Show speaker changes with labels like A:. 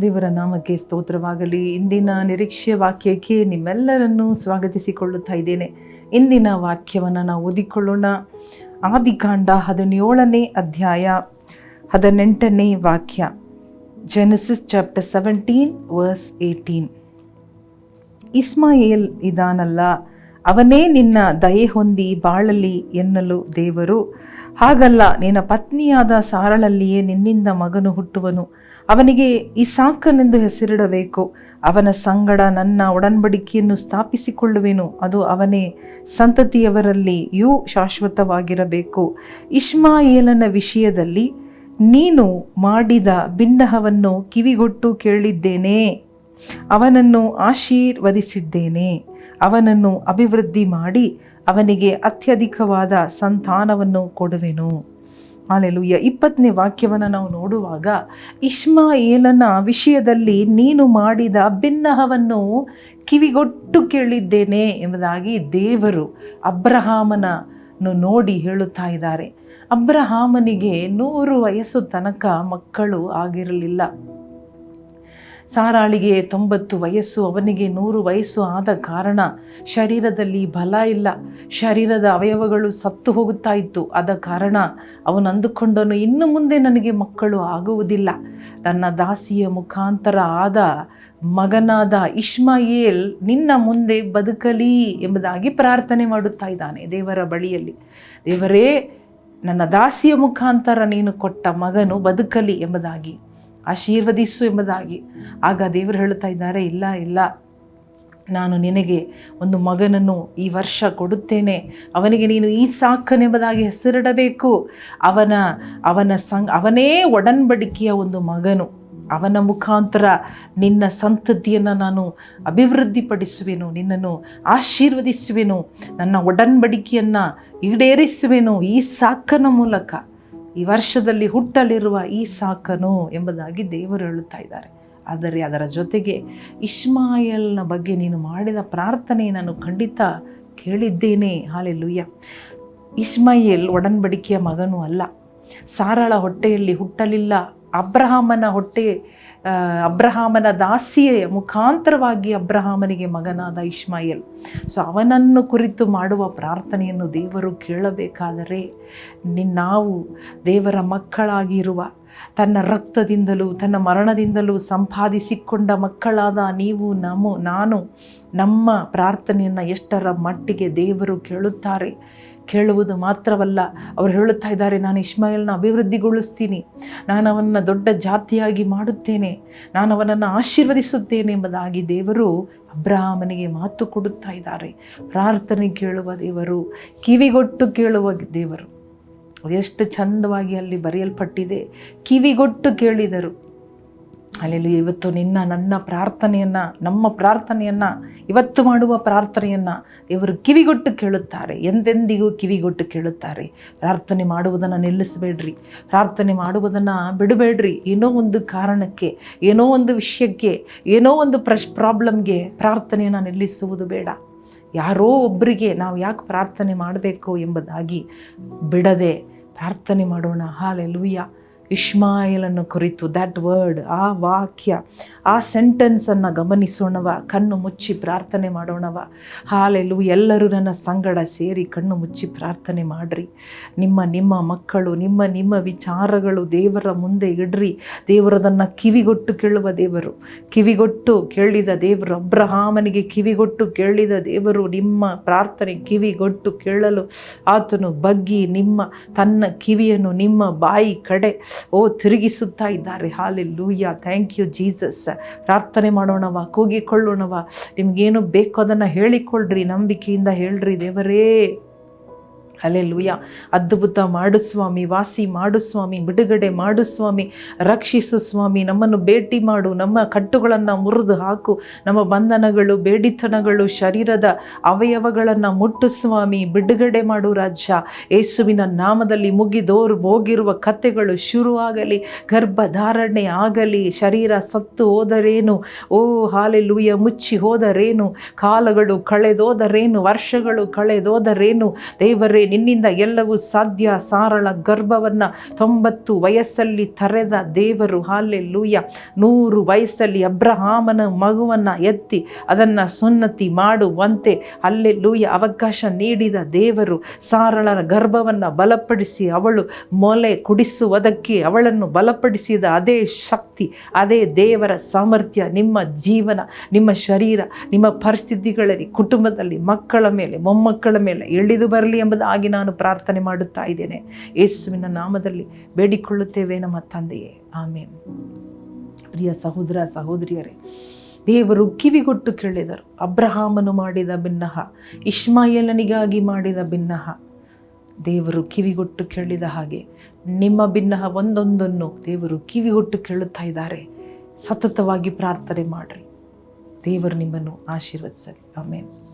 A: ದೇವರ ನಾಮಕ್ಕೆ ಸ್ತೋತ್ರವಾಗಲಿ. ಇಂದಿನ ನಿರೀಕ್ಷೆಯ ವಾಕ್ಯಕ್ಕೆ ನಿಮ್ಮೆಲ್ಲರನ್ನೂ ಸ್ವಾಗತಿಸಿಕೊಳ್ಳುತ್ತಾ ಇದ್ದೇನೆ. ಇಂದಿನ ವಾಕ್ಯವನ್ನು ನಾವು ಓದಿಕೊಳ್ಳೋಣ. ಆದಿಕಾಂಡ ಹದಿನೇಳನೇ ಅಧ್ಯಾಯ ಹದಿನೆಂಟನೇ ವಾಕ್ಯ. Genesis chapter seventeen verse eighteen Ishmael ಇದಾನಲ್ಲ, ಅವನೇ ನಿನ್ನ ದಯೆ ಹೊಂದಿ ಬಾಳಲಿ ಎನ್ನಲು ದೇವರು. ಹಾಗಲ್ಲ, ನಿನ್ನ ಪತ್ನಿಯಾದ ಸಾರಳಲ್ಲಿಯೇ ನಿನ್ನಿಂದ ಮಗನು ಹುಟ್ಟುವನು. ಅವನಿಗೆ ಇಸಾಕನೆಂದು ಹೆಸರಿಡಬೇಕು. ಅವನ ಸಂಗಡ ನನ್ನ ಒಡನ್ಬಡಿಕೆಯನ್ನು ಸ್ಥಾಪಿಸಿಕೊಳ್ಳುವೆನು. ಅದು ಅವನೇ ಸಂತತಿಯವರಲ್ಲಿಯೂ ಶಾಶ್ವತವಾಗಿರಬೇಕು. ಇಷ್ಮಾಯೇಲನ ವಿಷಯದಲ್ಲಿ ನೀನು ಮಾಡಿದ ಬಿನ್ನಹವನ್ನು ಕಿವಿಗೊಟ್ಟು ಕೇಳಿದ್ದೇನೆ. ಅವನನ್ನು ಆಶೀರ್ವದಿಸಿದ್ದೇನೆ. ಅವನನ್ನು ಅಭಿವೃದ್ಧಿ ಮಾಡಿ ಅವನಿಗೆ ಅತ್ಯಧಿಕವಾದ ಸಂತಾನವನ್ನು ಕೊಡುವೆನು. ಅಲ್ಲೆಲುಯ್ಯ ಇಪ್ಪತ್ತನೇ ವಾಕ್ಯವನ್ನು ನಾವು ನೋಡುವಾಗ, ಇಷ್ಮಾಯೇಲನ ವಿಷಯದಲ್ಲಿ ನೀನು ಮಾಡಿದ ಬೆನ್ನಹವನ್ನು ಕಿವಿಗೊಟ್ಟು ಕೇಳಿದ್ದೇನೆ ಎಂಬುದಾಗಿ ದೇವರು ಅಬ್ರಹಾಮನನ್ನು ನೋಡಿ ಹೇಳುತ್ತಾ ಇದ್ದಾರೆ. ಅಬ್ರಹಾಮನಿಗೆ ನೂರು ವಯಸ್ಸು ತನಕ ಮಕ್ಕಳು ಆಗಿರಲಿಲ್ಲ. ಸಾರಾಳಿಗೆ ತೊಂಬತ್ತು ವಯಸ್ಸು, ಅವನಿಗೆ ನೂರು ವಯಸ್ಸು ಆದ ಕಾರಣ ಶರೀರದಲ್ಲಿ ಬಲ ಇಲ್ಲ. ಶರೀರದ ಅವಯವಗಳು ಸತ್ತು ಹೋಗುತ್ತಾ ಇತ್ತು. ಆದ ಕಾರಣ ಅವನು ಅಂದುಕೊಂಡನು, ಇನ್ನು ಮುಂದೆ ನನಗೆ ಮಕ್ಕಳು ಆಗುವುದಿಲ್ಲ. ನನ್ನ ದಾಸಿಯ ಮುಖಾಂತರ ಆದ ಮಗನಾದ ಇಷ್ಮಾಯೇಲ್ ನಿನ್ನ ಮುಂದೆ ಬದುಕಲಿ ಎಂಬುದಾಗಿ ಪ್ರಾರ್ಥನೆ ಮಾಡುತ್ತಾ ಇದ್ದಾನೆ ದೇವರ ಬಳಿಯಲ್ಲಿ. ದೇವರೇ, ನನ್ನ ದಾಸಿಯ ಮುಖಾಂತರ ನೀನು ಕೊಟ್ಟ ಮಗನು ಬದುಕಲಿ ಎಂಬುದಾಗಿ ಆಶೀರ್ವದಿಸು ಎಂಬುದಾಗಿ ಆಗ ದೇವರು ಹೇಳುತ್ತಾ ಇದ್ದಾರೆ, ಇಲ್ಲ ಇಲ್ಲ. ನಾನು ನಿನಗೆ ಒಂದು ಮಗನನ್ನು ಈ ವರ್ಷ ಕೊಡುತ್ತೇನೆ. ಅವನಿಗೆ ನೀನು ಈ ಸಾಕನೆಂಬುದಾಗಿ ಹೆಸರಿಡಬೇಕು. ಅವನ ಅವನ ಸಂ ಅವನೇ ಒಡನ್ಬಡಿಕೆಯ ಒಂದು ಮಗನು. ಅವನ ಮುಖಾಂತರ ನಿನ್ನ ಸಂತತಿಯನ್ನು ನಾನು ಅಭಿವೃದ್ಧಿಪಡಿಸುವೆನು, ನಿನ್ನನ್ನು ಆಶೀರ್ವದಿಸುವೆನು, ನನ್ನ ಒಡನ್ಬಡಿಕೆಯನ್ನು ಈಡೇರಿಸುವೆನು ಈ ಸಾಕನ ಮೂಲಕ. ಈ ವರ್ಷದಲ್ಲಿ ಹುಟ್ಟಲಿರುವ ಈ ಸಾಕನು ಎಂಬುದಾಗಿ ದೇವರು ಹೇಳುತ್ತಾ ಇದ್ದಾರೆ. ಆದರೆ ಅದರ ಜೊತೆಗೆ ಇಷ್ಮಾಯಲ್ನ ಬಗ್ಗೆ ನೀನು ಮಾಡಿದ ಪ್ರಾರ್ಥನೆ ನಾನು ಖಂಡಿತ ಕೇಳಿದ್ದೇನೆ. ಹಾಲೆಲ್ಲುಯ್ಯ ಇಸ್ಮಾಯೇಲ್ ಒಡನ್ಬಡಿಕೆಯ ಮಗನೂ ಅಲ್ಲ. ಸಾರಳ ಹೊಟ್ಟೆಯಲ್ಲಿ ಹುಟ್ಟಲಿಲ್ಲ. ಅಬ್ರಹಾಮನ ಹೊಟ್ಟೆ ಅಬ್ರಹಾಮನ ದಾಸಿಯ ಮುಖಾಂತರವಾಗಿ ಅಬ್ರಹಾಮನಿಗೆ ಮಗನಾದ ಇಸ್ಮಾಯಿಲ್ ಸೊ ಅವನನ್ನು ಕುರಿತು ಮಾಡುವ ಪ್ರಾರ್ಥನೆಯನ್ನು ದೇವರು ಕೇಳಬೇಕಾದರೆ ನಾವು ದೇವರ ಮಕ್ಕಳಾಗಿರುವ ತನ್ನ ರಕ್ತದಿಂದಲೂ ತನ್ನ ಮರಣದಿಂದಲೂ ಸಂಪಾದಿಸಿಕೊಂಡ ಮಕ್ಕಳಾದ ನೀವು ನಮ್ಮ ನಾನು ನಮ್ಮ ಪ್ರಾರ್ಥನೆಯನ್ನು ಎಷ್ಟರ ಮಟ್ಟಿಗೆ ದೇವರು ಕೇಳುತ್ತಾರೆ? ಕೇಳುವುದು ಮಾತ್ರವಲ್ಲ, ಅವರು ಹೇಳುತ್ತಾ ಇದ್ದಾರೆ, ನಾನು ಇಸ್ಮಾಯಿಲ್ನ ಅಭಿವೃದ್ಧಿಗೊಳಿಸ್ತೀನಿ, ನಾನು ಅವನನ್ನು ದೊಡ್ಡ ಜಾತಿಯಾಗಿ ಮಾಡುತ್ತೇನೆ, ನಾನು ಅವನನ್ನು ಆಶೀರ್ವದಿಸುತ್ತೇನೆ ಎಂಬುದಾಗಿ ದೇವರು ಅಬ್ರಾಹ್ಮನಿಗೆ ಮಾತು ಕೊಡುತ್ತಾ ಇದ್ದಾರೆ. ಪ್ರಾರ್ಥನೆ ಕೇಳುವ ದೇವರು, ಕಿವಿಗೊಟ್ಟು ಕೇಳುವ ದೇವರು. ಎಷ್ಟು ಚಂದವಾಗಿ ಅಲ್ಲಿ ಬರೆಯಲ್ಪಟ್ಟಿದೆ, ಕಿವಿಗೊಟ್ಟು ಕೇಳಿದರು. ಅಲ್ಲೆಲ್ಲಿ ಇವತ್ತು ನಿನ್ನ ನನ್ನ ಪ್ರಾರ್ಥನೆಯನ್ನು, ನಮ್ಮ ಪ್ರಾರ್ಥನೆಯನ್ನು, ಇವತ್ತು ಮಾಡುವ ಪ್ರಾರ್ಥನೆಯನ್ನು ಇವರು ಕಿವಿಗೊಟ್ಟು ಕೇಳುತ್ತಾರೆ. ಎಂದೆಂದಿಗೂ ಕಿವಿಗೊಟ್ಟು ಕೇಳುತ್ತಾರೆ. ಪ್ರಾರ್ಥನೆ ಮಾಡುವುದನ್ನು ನಿಲ್ಲಿಸಬೇಡ್ರಿ. ಪ್ರಾರ್ಥನೆ ಮಾಡುವುದನ್ನು ಬಿಡಬೇಡ್ರಿ. ಏನೋ ಒಂದು ಕಾರಣಕ್ಕೆ, ಏನೋ ಒಂದು ವಿಷಯಕ್ಕೆ, ಏನೋ ಒಂದು ಪ್ರಶ್, ಪ್ರಾಬ್ಲಮ್ಗೆ ಪ್ರಾರ್ಥನೆಯನ್ನು ನಿಲ್ಲಿಸುವುದು ಬೇಡ. ಯಾರೋ ಒಬ್ಬರಿಗೆ ನಾವು ಯಾಕೆ ಪ್ರಾರ್ಥನೆ ಮಾಡಬೇಕು ಎಂಬುದಾಗಿ ಬಿಡದೆ ಪ್ರಾರ್ಥನೆ ಮಾಡೋಣ. ಹಾಲೆಲುಯ್ಯ. ಇಷ್ಮಾಯಲನ್ನು ಕುರಿತು ದ್ಯಾಟ್ ವರ್ಡ್ ಆ ವಾಕ್ಯ, ಆ ಸೆಂಟೆನ್ಸನ್ನು ಗಮನಿಸೋಣವ, ಕಣ್ಣು ಮುಚ್ಚಿ ಪ್ರಾರ್ಥನೆ ಮಾಡೋಣವ. ಹಾಲೆಲು, ಎಲ್ಲರೂ ನನ್ನ ಸಂಗಡ ಸೇರಿ ಕಣ್ಣು ಮುಚ್ಚಿ ಪ್ರಾರ್ಥನೆ ಮಾಡಿರಿ. ನಿಮ್ಮ ನಿಮ್ಮ ಮಕ್ಕಳು, ನಿಮ್ಮ ನಿಮ್ಮ ವಿಚಾರಗಳು ದೇವರ ಮುಂದೆ ಇಡ್ರಿ. ದೇವರದನ್ನು ಕಿವಿಗೊಟ್ಟು ಕೇಳುವ ದೇವರು. ಕಿವಿಗೊಟ್ಟು ಕೇಳಿದ ದೇವರು, ಅಬ್ರಹಾಮನಿಗೆ ಕಿವಿಗೊಟ್ಟು ಕೇಳಿದ ದೇವರು, ನಿಮ್ಮ ಪ್ರಾರ್ಥನೆ ಕಿವಿಗೊಟ್ಟು ಕೇಳಲು ಆತನು ಬಗ್ಗಿ ನಿಮ್ಮ, ತನ್ನ ಕಿವಿಯನ್ನು ನಿಮ್ಮ ಬಾಯಿ ಕಡೆ ಓ, ತಿರುಗಿಸುತ್ತಾ ಇದ್ದಾರೆ. ಹಾಲೆ ಲೂಯ್ಯ ಥ್ಯಾಂಕ್ ಯು ಜೀಸಸ್ ಪ್ರಾರ್ಥನೆ ಮಾಡೋಣವ ಕೂಗಿಕೊಳ್ಳೋಣವ ನಿಮಗೇನು ಬೇಕು ಅದನ್ನು ಹೇಳಿಕೊಳ್ಳ್ರಿ ನಂಬಿಕೆಯಿಂದ ಹೇಳ್ರಿ ದೇವರೇ. ಅಲೆ ಅದ್ಭುತ ಮಾಡು ಸ್ವಾಮಿ, ವಾಸಿ ಮಾಡು ಸ್ವಾಮಿ, ಬಿಡುಗಡೆ ಮಾಡು ಸ್ವಾಮಿ, ರಕ್ಷಿಸು ಸ್ವಾಮಿ, ನಮ್ಮನ್ನು ಭೇಟಿ ಮಾಡು, ನಮ್ಮ ಕಟ್ಟುಗಳನ್ನು ಮುರಿದು ಹಾಕು, ನಮ್ಮ ಬಂಧನಗಳು, ಬೇಡಿತನಗಳು, ಶರೀರದ ಅವಯವಗಳನ್ನು ಮುಟ್ಟು ಸ್ವಾಮಿ, ಬಿಡುಗಡೆ ಮಾಡು ರಾಜ ಯೇಸುವಿನ ನಾಮದಲ್ಲಿ ಮುಗಿದೋರು ಹೋಗಿರುವ ಕಥೆಗಳು ಶುರುವಾಗಲಿ ಗರ್ಭಧಾರಣೆ ಆಗಲಿ, ಶರೀರ ಸತ್ತು ಹೋದರೇನು? ಓ ಹಾಲೆ ಲೂಯ ಮುಚ್ಚಿ ಹೋದರೇನು? ಕಾಲಗಳು ಕಳೆದೋದರೇನು? ವರ್ಷಗಳು ಕಳೆದೋದರೇನು? ದೇವರೇ ನಿನ್ನಿಂದ ಎಲ್ಲವೂ ಸಾಧ್ಯ. ಸಾರಳ ಗರ್ಭವನ್ನು ತೊಂಬತ್ತು ವಯಸ್ಸಲ್ಲಿ ತರೆದ ದೇವರು ಹಾಲೆ ಲೂಯ ನೂರು ವಯಸ್ಸಲ್ಲಿ ಅಬ್ರಹಾಮನ ಮಗುವನ್ನು ಎತ್ತಿ ಅದನ್ನು ಸುನ್ನತಿ ಮಾಡುವಂತೆ ಅಲ್ಲೇ ಲೂಯ ಅವಕಾಶ ನೀಡಿದ ದೇವರು, ಸಾರಳರ ಗರ್ಭವನ್ನು ಬಲಪಡಿಸಿ ಅವಳು ಮೊಲೆ ಕುಡಿಸುವುದಕ್ಕೆ ಅವಳನ್ನು ಬಲಪಡಿಸಿದ ಅದೇ ಶಕ್ತಿ, ಅದೇ ದೇವರ ಸಾಮರ್ಥ್ಯ. ನಿಮ್ಮ ಜೀವನ, ನಿಮ್ಮ ಶರೀರ, ನಿಮ್ಮ ಪರಿಸ್ಥಿತಿಗಳಲ್ಲಿ, ಕುಟುಂಬದಲ್ಲಿ ಮಕ್ಕಳ ಮೇಲೆ, ಮೊಮ್ಮಕ್ಕಳ ಮೇಲೆ ಇಳಿದು ಬರಲಿ ಎಂಬುದಾಗಿ ನಾನು ಪ್ರಾರ್ಥನೆ ಮಾಡುತ್ತಾ ಇದ್ದೇನೆ. ಯೇಸುವಿನ ನಾಮದಲ್ಲಿ ಬೇಡಿಕೊಳ್ಳುತ್ತೇವೆ ನಮ್ಮ ತಂದೆಯೇ. ಆಮೇಲೆ ಪ್ರಿಯ ಸಹೋದರ, ಸಹೋದರಿಯರೇ, ದೇವರು ಕಿವಿಗೊಟ್ಟು ಕೇಳಿದರು. ಅಬ್ರಹಾಮನು ಮಾಡಿದ ಭಿನ್ನಹ ಇಷ್ಮಾಯಲನಿಗಾಗಿ ಮಾಡಿದ ಭಿನ್ನಹ ದೇವರು ಕಿವಿಗೊಟ್ಟು ಕೇಳಿದ ಹಾಗೆ ನಿಮ್ಮ ಭಿನ್ನಹ ಒಂದೊಂದನ್ನು ದೇವರು ಕಿವಿಗೊಟ್ಟು ಕೇಳುತ್ತಾ ಇದ್ದಾರೆ. ಸತತವಾಗಿ ಪ್ರಾರ್ಥನೆ ಮಾಡಿರಿ. ದೇವರು ನಿಮ್ಮನ್ನು ಆಶೀರ್ವದಿಸಲಿ. ಆಮೇಲೆ